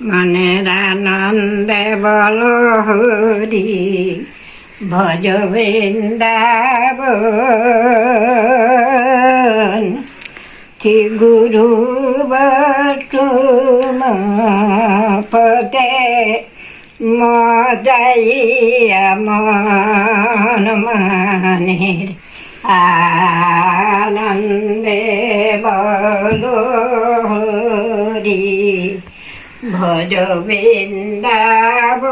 মনের আনন্দে বল হরি ভজ কি গুরু পদে মজাইয়া মন আনন্দে বল হরি ভজ বৃন্দাবন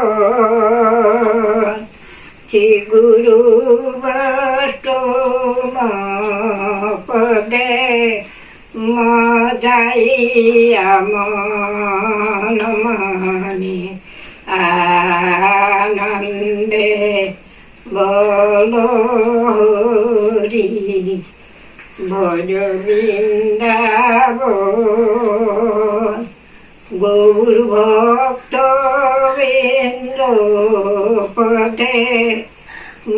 শ্রী গুরু পদে মজাইয়া মন মনে আনন্দে বল হরি ভজ বৃন্দাবন গৌর ভক্ত পথে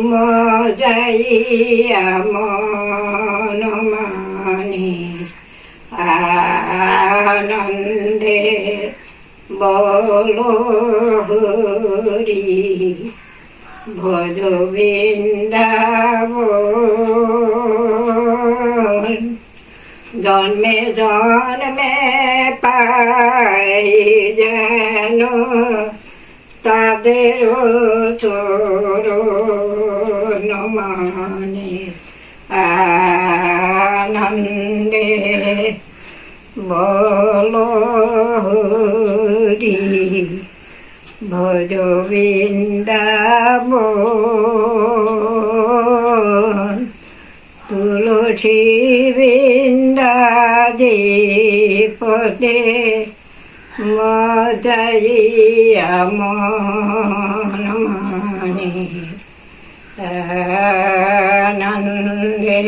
মজাইয়া মন মানে আনন্দে বল হরি ভজ জন্মে জন্মে পাই যেন তাদের চোর মানে আনন্দে বল হরি ভজ বৃন্দাবন তুলসী বৃন্দাজি পদে মজাইয়া মন মানে আনন্দে।